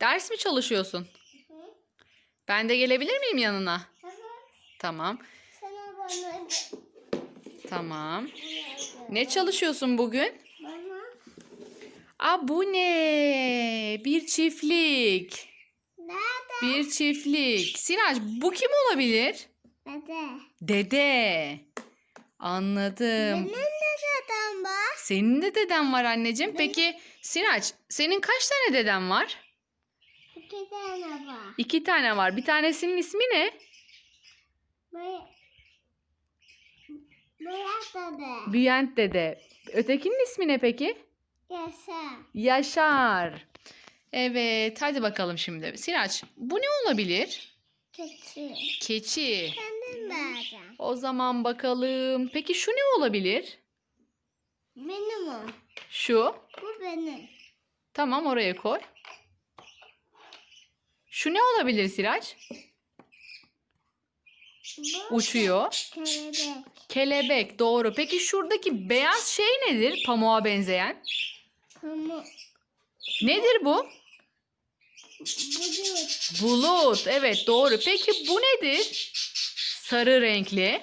Ders mi çalışıyorsun? Hı. Ben de gelebilir miyim yanına? Tamam. Bana Tamam. Ne çalışıyorsun bugün? Bana Aa bu ne? Bir çiftlik. nerede? Bir çiftlik. Sirac bu kim olabilir? Nerede? Dede. Anladım. Benim de zaten var. Senin de deden var anneciğim. Peki Sirac senin kaç tane deden var? İki tane var. İki tane var. Bir tanesinin ismi ne? Beyaz dede. Büyent dede. Ötekinin ismi ne peki? Yaşa. Yaşar. Evet hadi bakalım şimdi. Sirac bu ne olabilir? Keçi. Keçi. Kendim vereceğim. O zaman bakalım. Peki şu ne olabilir? Benim o. Şu. Bu benim. Tamam oraya koy. Şu ne olabilir Sirac? Bu Uçuyor. kelebek. Kelebek doğru. Peki şuradaki beyaz şey nedir? Pamuğa benzeyen. Ama Nedir bu? bu değil. Bulut. Evet doğru. Peki bu nedir? Sarı renkli.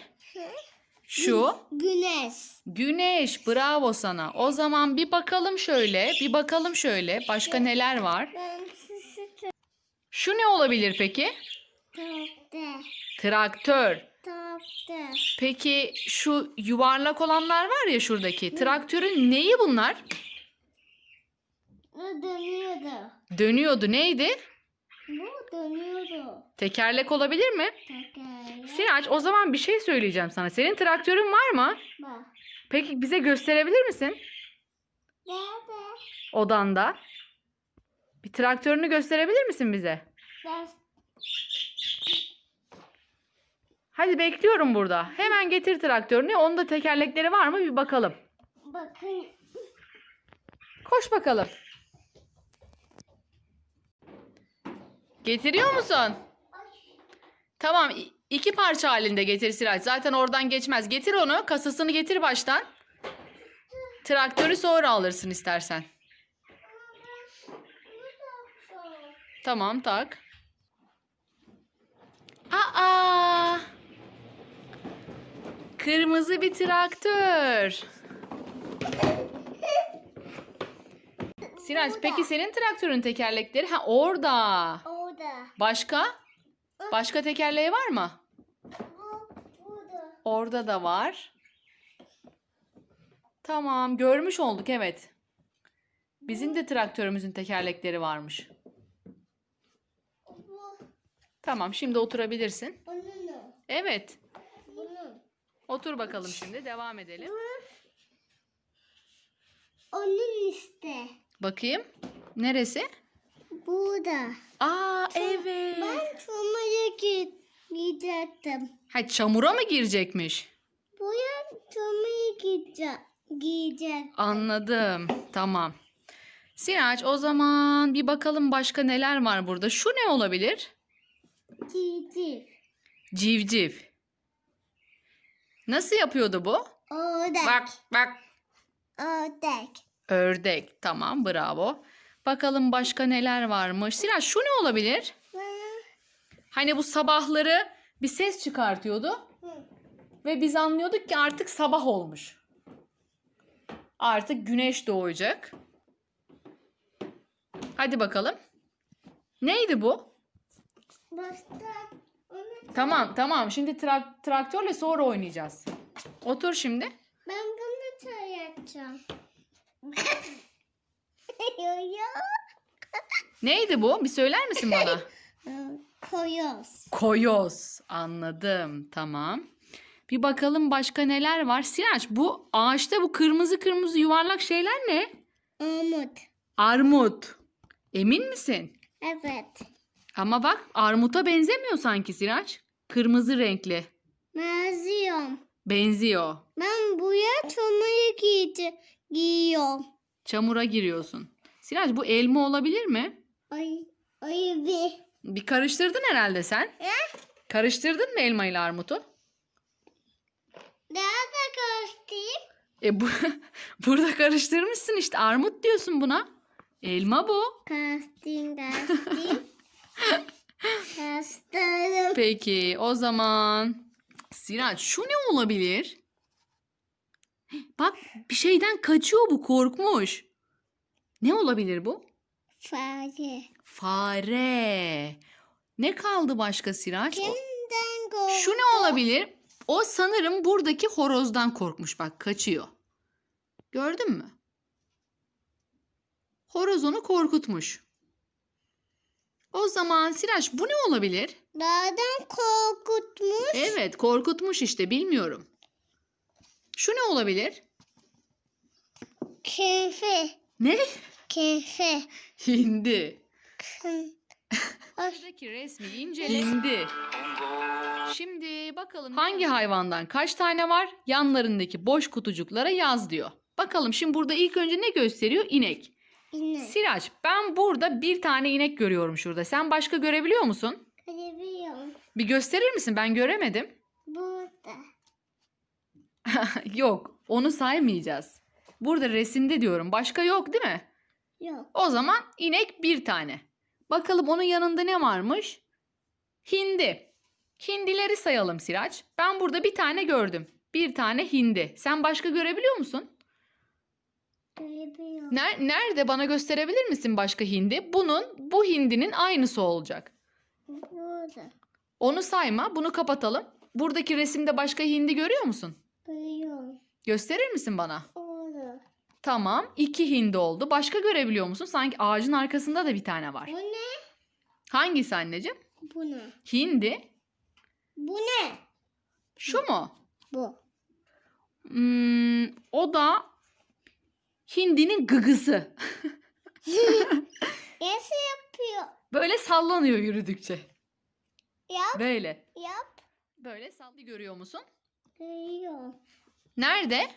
Şu. Güneş. Güneş. Bravo sana. O zaman bir bakalım şöyle. Bir bakalım şöyle. Başka neler var? Ben Şu ne olabilir peki? tarafta. Traktör. Tarafta. Peki şu yuvarlak olanlar var ya şuradaki. Traktörün neyi bunlar? Bu dönüyordu. Dönüyordu. Neydi? Bu dönüyordu. Tekerlek olabilir mi? Tekerlek. Sirac o zaman bir şey söyleyeceğim sana. Senin traktörün var mı? Bak. Peki bize gösterebilir misin? Nerede? Odanda. Traktörünü gösterebilir misin bize? Ben Hadi bekliyorum burada. Hemen getir traktörünü. Onda tekerlekleri var mı bir bakalım. bakın. Koş bakalım. Getiriyor musun? Tamam iki parça halinde getir Sirac. Zaten oradan geçmez. Getir onu. Kasasını getir baştan. Traktörü sonra alırsın istersen. Tamam tak. Aa! Kırmızı bir traktör. Sirac peki senin traktörün tekerlekleri ha orada. Orada. Başka? Başka tekerleği var mı? Bu burada. Orada da var. Tamam, görmüş olduk evet. Bizim de traktörümüzün tekerlekleri varmış. Tamam, şimdi oturabilirsin. o. Evet. Bunun. Otur bakalım şimdi. Devam edelim. Onun işte. Bakayım. Neresi? Burada. Aa, evet. Ben gi- gidecektim. Ha, çamura mı girecekmiş? Buraya çomaya gidecek. Giyecek. Anladım. Tamam. Sirac o zaman bir bakalım başka neler var burada. Şu ne olabilir? Giyecek. Civciv. Nasıl yapıyordu bu? Ördek. Bak bak. Ördek. Ördek. Tamam bravo. Bakalım başka neler varmış. Sirac şu ne olabilir? Hani bu sabahları bir ses çıkartıyordu. Hı. Ve biz anlıyorduk ki artık sabah olmuş. Artık güneş doğacak. Hadi bakalım. Neydi bu? Başta onu Tamam tamam şimdi trak- traktörle sonra oynayacağız. Otur şimdi. ben bunu çayacağım. Neydi bu? Bir söyler misin bana? Koyuyoruz. Koyoz. Anladım. Tamam. Bir bakalım başka neler var. Siraç bu ağaçta bu kırmızı kırmızı yuvarlak şeyler ne? Umut. Armut. Emin misin? Evet. Ama bak armuta benzemiyor sanki Siraç. Kırmızı renkli. Benziyorum. Benziyor. Ben buraya çomaya giyce giyiyorum. Çamura giriyorsun. Siraç bu elma olabilir mi? Ay, ay bir. Bir karıştırdın herhalde sen. Ne? Karıştırdın mı elma ile armutu? Nerede göstereyim? E bu burada karıştırmışsın işte armut diyorsun buna. Elma bu. Kastin kastin. Kastarım. Peki o zaman Sirac şu ne olabilir? Bak bir şeyden kaçıyor bu korkmuş. Ne olabilir bu? Fare. Fare. Ne kaldı başka Sirac? Kimden korktu? Şu ne olabilir? O sanırım buradaki horozdan korkmuş bak kaçıyor. Gördün mü? Horoz onu korkutmuş. O zaman Siraç bu ne olabilir? Dağdan korkutmuş. Evet korkutmuş işte bilmiyorum. Şu ne olabilir? Kefe. Ne? Kefe. Hindi. Kın. Buradaki resmi incele. Hindi. Şimdi bakalım hangi hayvandan kaç tane var? Yanlarındaki boş kutucuklara yaz diyor. Bakalım şimdi burada ilk önce ne gösteriyor? İnek. İnek. Siraç ben burada bir tane inek görüyorum şurada. Sen başka görebiliyor musun? Görebiliyorum. Bir gösterir misin? Ben göremedim. Burada. yok onu saymayacağız. Burada resimde diyorum. Başka yok değil mi? Yok. O zaman inek bir tane. Bakalım onun yanında ne varmış? Hindi. Hindileri sayalım Siraç. Ben burada bir tane gördüm. Bir tane hindi. Sen başka görebiliyor musun? Ner- Nerede bana gösterebilir misin başka hindi? Bunun bu hindinin aynısı olacak. Burada. Onu sayma. Bunu kapatalım. Buradaki resimde başka hindi görüyor musun? Görüyorum. Gösterir misin bana? Orada. Tamam. iki hindi oldu. Başka görebiliyor musun? Sanki ağacın arkasında da bir tane var. Bu ne? Hangisi anneciğim? Bu ne? Hindi. Bu ne? Şu mu? Bu. Hmm, o da hindinin gıgısı. Nasıl yapıyor? Böyle sallanıyor yürüdükçe. Yap. Böyle. Yap. Böyle sallıyor görüyor musun? Görüyorum. Nerede?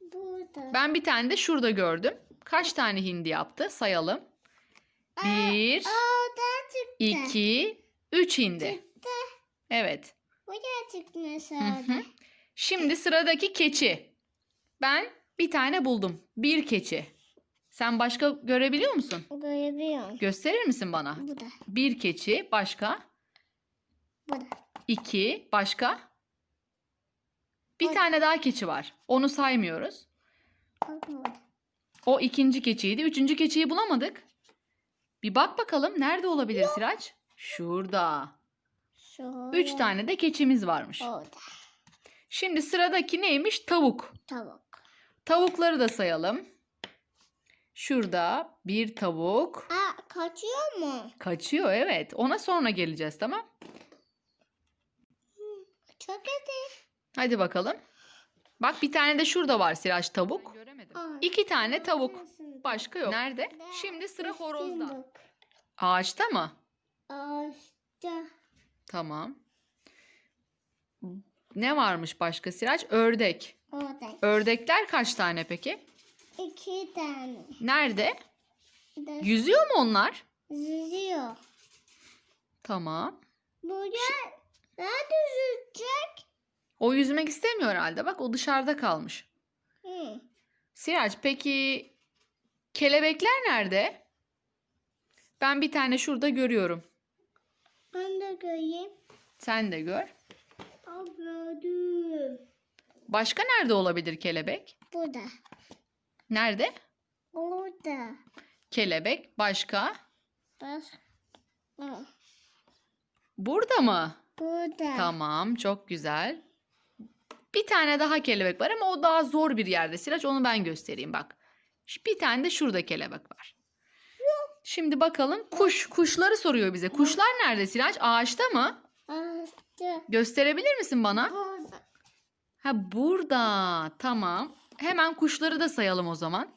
Burada. Ben bir tane de şurada gördüm. Kaç tane hindi yaptı? Sayalım. Bir, iki, üç hindi. Çıktı. Evet. Buraya çıktı Hı mesela. hı. Şimdi sıradaki keçi. Ben bir tane buldum. Bir keçi. Sen başka görebiliyor musun? Görebiliyorum. Gösterir misin bana? Bu da. Bir keçi, başka? Bu da. İki, başka? Bir Bak. tane daha keçi var. Onu saymıyoruz. O ikinci keçiydi. Üçüncü keçiyi bulamadık. Bir bak bakalım nerede olabilir Siraç? Şurada. Şöyle. Üç tane de keçimiz varmış. Orada. Şimdi sıradaki neymiş? Tavuk. Tavuk. Tavukları da sayalım. Şurada bir tavuk. Aa kaçıyor mu? Kaçıyor evet. Ona sonra geleceğiz tamam. Çok iyi. Hadi bakalım. Bak bir tane de şurada var Siraç tavuk. Göremedim. İki tane tavuk. Başka yok. Nerede? Şimdi sıra horozda. Ağaçta mı? Ağaçta. Tamam. Ne varmış başka Siraç? Ördek. Orada. Ördekler kaç tane peki? İki tane. Nerede? Da Yüzüyor mu onlar? yüzüyor. Tamam. Buraya nerede yüzecek? O yüzmek istemiyor herhalde. Bak o dışarıda kalmış. Hı. Siraç peki kelebekler nerede? Ben bir tane şurada görüyorum. Ben de göreyim. Sen de gör. Abladım. Başka nerede olabilir kelebek? Burada. Nerede? Orada. Kelebek başka? Bak. Aa, Burada mı? Burada. Tamam, çok güzel. Bir tane daha kelebek var ama o daha zor bir yerde. Siraç onu ben göstereyim bak. Bir tane de şurada kelebek var. Şimdi bakalım kuş. Kuşları soruyor bize. Kuşlar nerede Siraç? Ağaçta mı? Ağaçta. Gösterebilir misin bana? Burada. Ha burada. Tamam. Hemen kuşları da sayalım o zaman.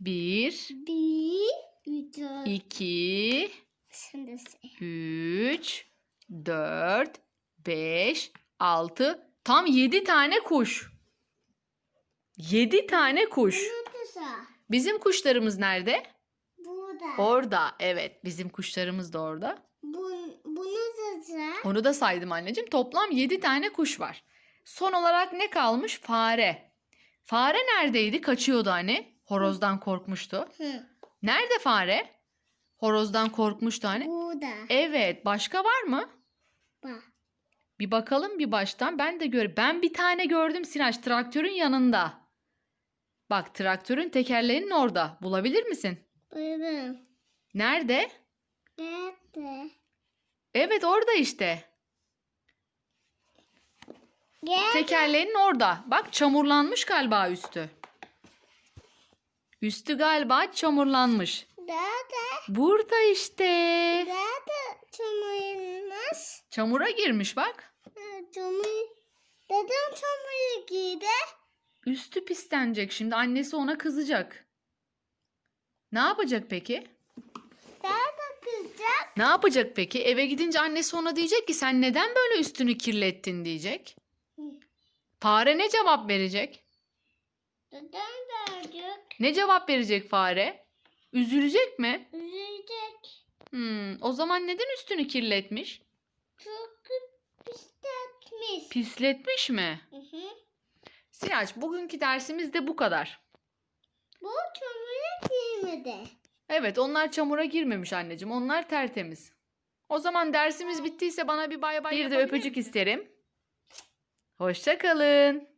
Bir, Bir. Üç. iki, Şimdi üç, dört, beş, altı. Tam yedi tane kuş. Yedi tane kuş. Bizim kuşlarımız nerede? Burada. Orada. Evet, bizim kuşlarımız da orada. Bu, bunu da say. Onu da saydım anneciğim. Toplam 7 tane kuş var. Son olarak ne kalmış? Fare. Fare neredeydi? Kaçıyordu hani. Horozdan korkmuştu. Hı. Nerede fare? Horozdan korkmuştu hani. Burada. Evet, başka var mı? Bak. Bir bakalım bir baştan. Ben de gör. Ben bir tane gördüm Sinaç traktörün yanında. Bak traktörün tekerleğinin orada. Bulabilir misin? Buyurun. Nerede? Nerede? Evet orada işte. Gel. Tekerleğinin orada. Bak çamurlanmış galiba üstü. Üstü galiba çamurlanmış. Nerede? Burada işte. Nerede çamurmuş? Çamura girmiş bak. Çamur. Dedem çamuru giydi. Üstü pislenecek şimdi. Annesi ona kızacak. Ne yapacak peki? Nerede kızacak? Ne yapacak peki? Eve gidince annesi ona diyecek ki sen neden böyle üstünü kirlettin diyecek. Fare ne cevap verecek? Dedem verecek. Ne cevap verecek fare? Üzülecek mi? Üzülecek. Hmm, o zaman neden üstünü kirletmiş? Çok pisletmiş. Pisletmiş mi? Hı hı. Siraç bugünkü dersimiz de bu kadar. Bu çamura giymedi. Evet onlar çamura girmemiş anneciğim. Onlar tertemiz. O zaman dersimiz bittiyse bana bir bay bay Bir de öpücük isterim. Hoşça kalın.